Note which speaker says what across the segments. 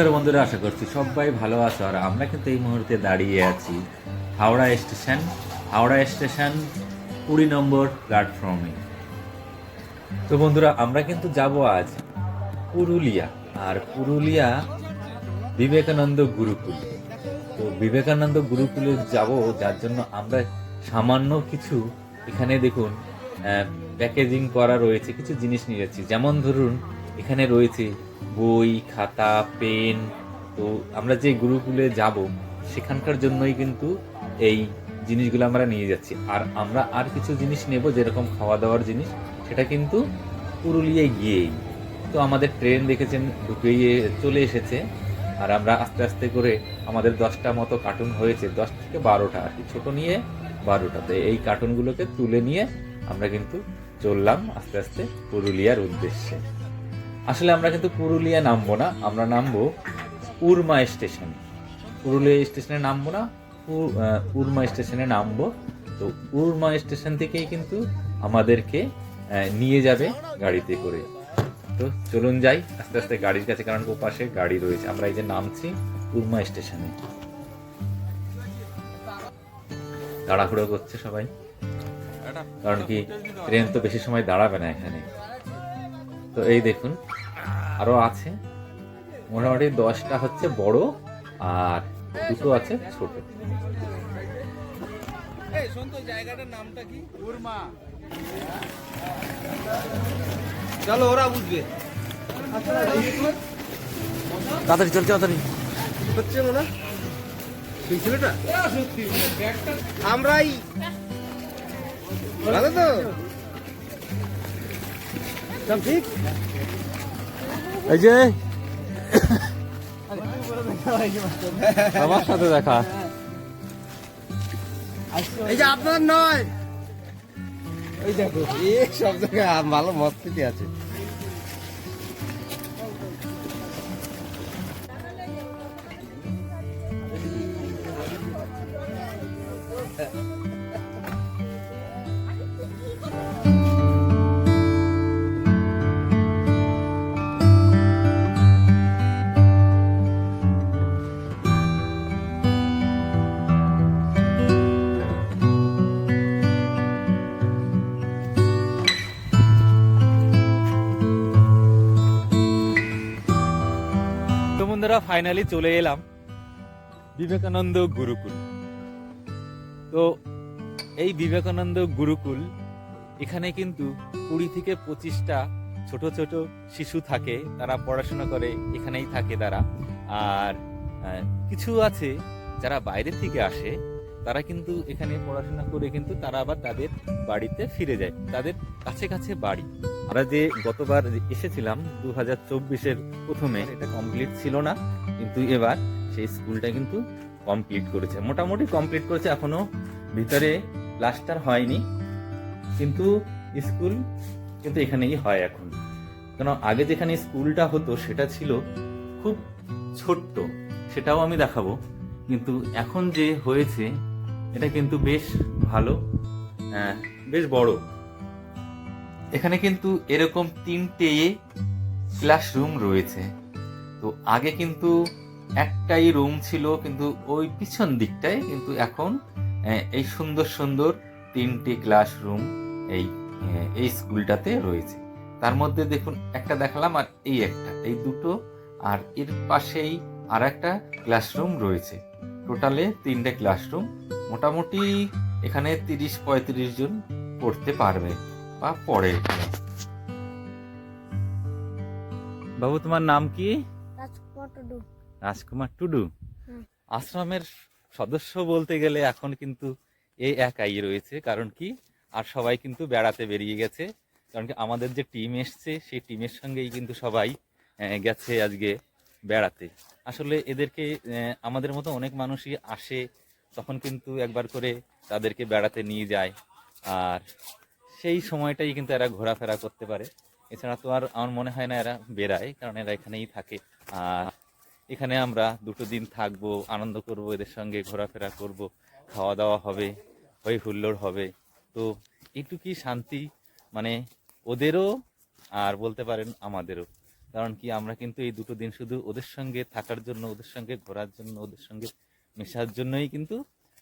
Speaker 1: নমস্কার বন্ধুরা, আশা করছি সবাই ভালো আছো। আর আমরা কিন্তু এই মুহূর্তে দাঁড়িয়ে আছি হাওড়া স্টেশন হাওড়া স্টেশন কুড়ি নম্বর প্ল্যাটফর্মে। তো বন্ধুরা, আমরা কিন্তু যাব আজ পুরুলিয়া। আর পুরুলিয়া বিবেকানন্দ গুরুকুল। তো বিবেকানন্দ গুরুকুলে যাব, যার জন্য আমরা সামান্য কিছু এখানে দেখুন প্যাকেজিং করা রয়েছে, কিছু জিনিস নিয়ে যাচ্ছি। যেমন ধরুন, এখানে রয়েছে বই, খাতা, পেন, তো আমরা যে গুরুকুলে যাব, সেখানকার জন্যই কিন্তু এই জিনিসগুলো আমরা নিয়ে যাচ্ছি। আর আমরা আর কিছু জিনিস নেব, যেরকম খাওয়া দাওয়ার জিনিস, সেটা কিন্তু পুরুলিয়ায় গিয়েই। তো আমাদের ট্রেন দেখেছেন ঢুকে চলে এসেছে। আর আমরা আস্তে আস্তে করে আমাদের দশটা মতো কার্টুন হয়েছে, দশ থেকে বারোটা আর কি, ছোটো নিয়ে বারোটা। তো এই কার্টুনগুলোকে তুলে নিয়ে আমরা কিন্তু চললাম আস্তে আস্তে পুরুলিয়ার উদ্দেশ্যে। আসলে আমরা কিন্তু পুরুলিয়া নামবো না আমরা নামবো উরমা স্টেশন। পুরুলিয়া স্টেশনে নামবো না উরমা স্টেশনে নামবো। তো উরমা স্টেশন থেকেই কিন্তু আমাদেরকে নিয়ে যাবে গাড়িতে করে। তো চলুন যাই আস্তে আস্তে গাড়ির কাছে কারণ ও পাশে গাড়ি রয়েছে। আমরা এই যে নামছি উরমা স্টেশনে। তাড়াহুড়ো করছে সবাই। কারণ কি ট্রেন তো বেশি সময় দাঁড়াবে না এখানে। তো এই দেখুন আরও আছে। মোটামুটি দশটা হচ্ছে বড় আর দুটো আছে ছোট।
Speaker 2: এই শোন তো জায়গাটার নামটা কি? চলো ওরা বুঝবে।
Speaker 1: তাড়াতাড়ি চল তাড়াতাড়ি।
Speaker 2: হচ্ছে মনে সেই ছেলেটা? আমরাই। ভালো তো? ঠিক
Speaker 1: এই যে। আমার সাথে দেখা।
Speaker 2: এই যে আপনার নয়। ওই দেখো সব জায়গায় ভালো মস্তিতে আছে।
Speaker 1: তো বন্ধুরা ফাইনালি চলে এলাম বিবেকানন্দ গুরুকুল। তো এই বিবেকানন্দ গুরুকুল, এখানে কিন্তু কুড়ি থেকে পঁচিশটা ছোট ছোট শিশু থাকে, তারা পড়াশোনা করে, এখানেই থাকে তারা। আর কিছু আছে যারা বাইরে থেকে আসে তারা কিন্তু এখানে পড়াশোনা করে কিন্তু তারা আবার তাদের বাড়িতে ফিরে যায়, তাদের কাছে কাছে বাড়ি। আমরা যে গতবার এসেছিলাম দু হাজার চব্বিশের প্রথমে, এটা কমপ্লিট ছিল না, কিন্তু এবার সেই স্কুলটা কিন্তু কমপ্লিট করেছে। মোটামুটি কমপ্লিট করেছে, এখনও ভিতরে প্লাস্টার হয়নি, কিন্তু স্কুল কিন্তু এখানেই হয় এখন। কেন, আগে যেখানে স্কুলটা হতো, সেটা ছিল খুব ছোট্ট, সেটাও আমি দেখাবো, কিন্তু এখন যে হয়েছে এটা কিন্তু বেশ ভালো আহ, বেশ বড়। এখানে কিন্তু এরকম তিনটে ক্লাসরুম রয়েছে। তো আগে কিন্তু একটাই রুম ছিল কিন্তু ওই পিছন দিকটায় কিন্তু এখন এই সুন্দর সুন্দর তিনটে ক্লাসরুম এই এই স্কুলটাতে রয়েছে। তার মধ্যে দেখুন একটা দেখালাম আর এই একটা এই দুটো আর এর পাশেই আর একটা ক্লাসরুম রয়েছে টোটালে তিনটে ক্লাসরুম মোটামুটি এখানে তিরিশ পঁয়ত্রিশ জন পড়তে পারবে বা পড়ে। এখানে বাবু তোমার নাম কি?
Speaker 3: রাজকুমার টুডু।
Speaker 1: রাজকুমার টুডু? আশ্রমের সদস্য বলতে গেলে এখন কিন্তু এই একাই রয়েছে কারণ কি? আর সবাই কিন্তু বেড়াতে বেরিয়ে গেছে কারণ কি আমাদের যে টিম এসছে সেই টিমের সঙ্গেই কিন্তু সবাই গেছে আজকে বেড়াতে। আসলে এদেরকে আমাদের মতো অনেক মানুষই আসে তখন কিন্তু একবার করে তাদেরকে বেড়াতে নিয়ে যায়। আর সেই সময়টাই কিন্তু এরা ঘোরাফেরা করতে পারে। এছাড়া তো আর আমার মনে হয় না এরা বেড়ায়, কারণ এরা এখানেই থাকে। আর এখানে আমরা দুটো দিন থাকব, আনন্দ করব, এদের সঙ্গে ঘোরাফেরা করব খাওয়া দাওয়া হবে, হই হুল্লোড় হবে। তো এইটুকুই শান্তি মানে ওদেরও আর বলতে পারেন আমাদেরও। কারণ কি, আমরা কিন্তু এই দুটো দিন শুধু ওদের সঙ্গে থাকার জন্য, ওদের সঙ্গে ঘোরার জন্য, ওদের সঙ্গে মেশার জন্যই কিন্তু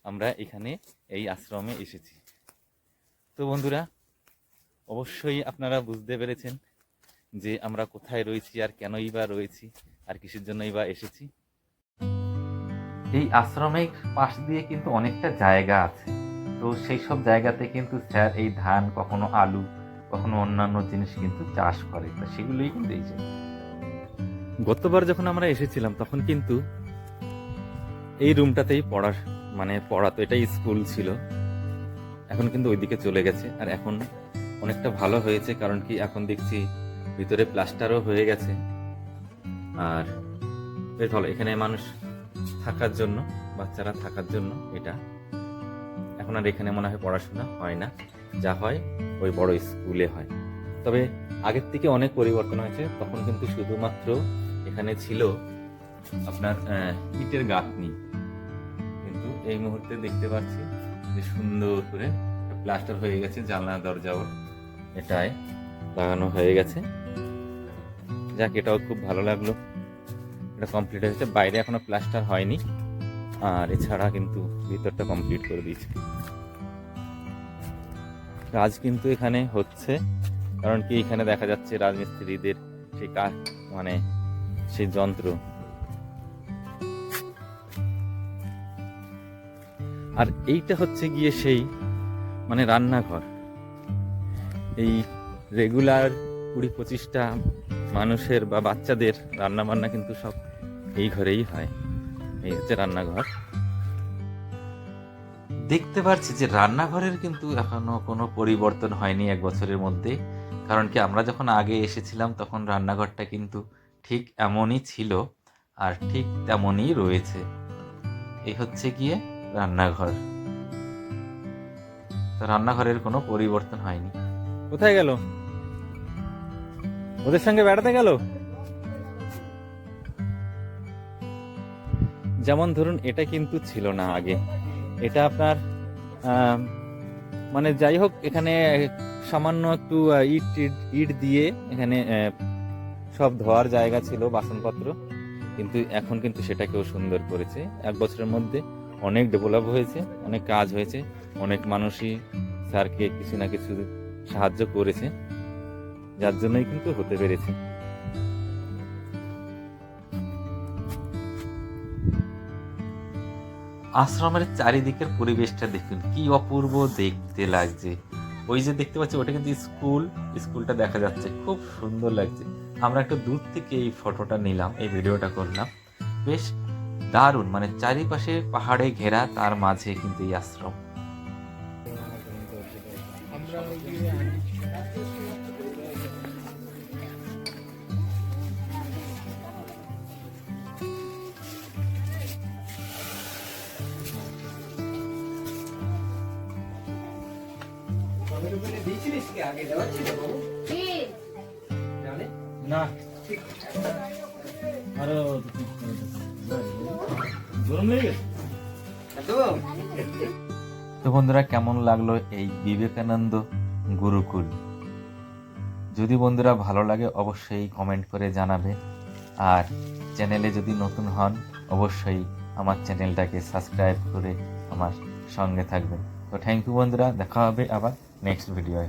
Speaker 1: আমরা এখানে এই আশ্রমে এসেছি। তো বন্ধুরা, অবশ্যই আপনারা বুঝতে পেরেছেন যে আমরা কোথায় রয়েছি, আর কেনই বা রয়েছি, আর কিসের জন্যই বা এসেছি। এই আশ্রমের পাশ দিয়ে কিন্তু অনেকটা জায়গা আছে। তো সেই সব জায়গাতে কিন্তু স্যার এই ধান, কখনো আলু, কখনো অন্যান্য জিনিস কিন্তু চাষ করে। তো সেগুলোই কিন্তু এই গতবার যখন আমরা এসেছিলাম, তখন কিন্তু এই রুমটাতেই পড়ার মানে পড়াতো এটাই স্কুল ছিল। এখন কিন্তু ওইদিকে চলে গেছে। আর এখন অনেকটা ভালো হয়েছে, কারণ কি এখন দেখছি ভিতরে প্লাস্টারও হয়ে গেছে। আর বেশ ভালো এখানে মানুষ থাকার জন্য, বাচ্চারা থাকার জন্য এটা। এখন আর এখানে মনে হয় পড়াশোনা হয় না। যা হয় ওই বড় স্কুলে হয়। তবে আগের থেকে অনেক পরিবর্তন হয়েছে। তখন কিন্তু শুধুমাত্র এখানে ছিল আপনার ইটের গাঁথনি। কিন্তু এই মুহূর্তে দেখতে পাচ্ছি যে সুন্দর করে প্লাস্টার হয়ে গেছে, জানলা, দরজাও এটাই লাগানো হয়ে গেছে। যাক, এটাও খুব ভালো লাগল। এটা কমপ্লিট হয়েছে। বাইরে এখনও প্লাস্টার হয়নি। আর এছাড়া কিন্তু ভিতরটা কমপ্লিট করে দিয়েছে। কাজ কিন্তু এখানে হচ্ছে, কারণ কি এখানে দেখা যাচ্ছে রাজমিস্ত্রিদের সেই কাজ মানে সেই যন্ত্র। আর এইটা হচ্ছে গিয়ে সেই মানে রান্নাঘর। এই রেগুলার কুড়ি পঁচিশটা মানুষের বা বাচ্চাদের রান্না বান্না কিন্তু সব এই ঘরেই হয়। এই হচ্ছে রান্নাঘর। দেখতে পাচ্ছি যে রান্নাঘরের কিন্তু এখনও কোনো পরিবর্তন হয়নি এক বছরের মধ্যে। কারণ কি আমরা যখন আগে এসেছিলাম তখন রান্নাঘরটা কিন্তু ঠিক এমনই ছিল আর ঠিক তেমনই রয়েছে। এই হচ্ছে গিয়ে রান্নাঘর। তো রান্নাঘরের কোনো পরিবর্তন হয়নি। কোথায় গেল? ওদের সঙ্গে বেড়াতে গেল? যেমন ধরুন, এটা কিন্তু ছিল না আগে। এটা আপনার মানে যাই হোক, এখানে সামান্য একটু ইট, ইট- দিয়ে এখানে সব ধোয়ার জায়গা ছিল, বাসনপত্র। কিন্তু এখন কিন্তু সেটাকেও সুন্দর করেছে। এক বছরের মধ্যে অনেক ডেভেলপ হয়েছে, অনেক কাজ হয়েছে, অনেক মানুষই স্যারকে কিছু না কিছু সাহায্য করেছে, যার জন্যই কিন্তু হতে পেরেছে। আশ্রমের চারিদিকের পরিবেশটা দেখুন, কি অপূর্ব দেখতে লাগছে। ওই যে দেখতে পাচ্ছি, ওটা কিন্তু স্কুল, স্কুলটা দেখা যাচ্ছে, খুব সুন্দর লাগছে। আমরা একটু দূর থেকে এই ফটোটা নিলাম, এই ভিডিওটা করলাম। বেশ দারুণ মানে চারিপাশে পাহাড়ে ঘেরা তার মাঝে কিন্তু এই আশ্রম। না আরও তো বন্ধুরা, কেমন লাগল এই বিবেকানন্দ গুরুকুল যদি বন্ধুরা ভালো লাগে, অবশ্যই কমেন্ট করে জানাবে। আর চ্যানেলে যদি নতুন হন, অবশ্যই আমার চ্যানেলটাকে সাবস্ক্রাইব করে আমার সঙ্গে থাকবেন। তো থ্যাংক ইউ বন্ধুরা, দেখা হবে আবার নেক্সট ভিডিওয়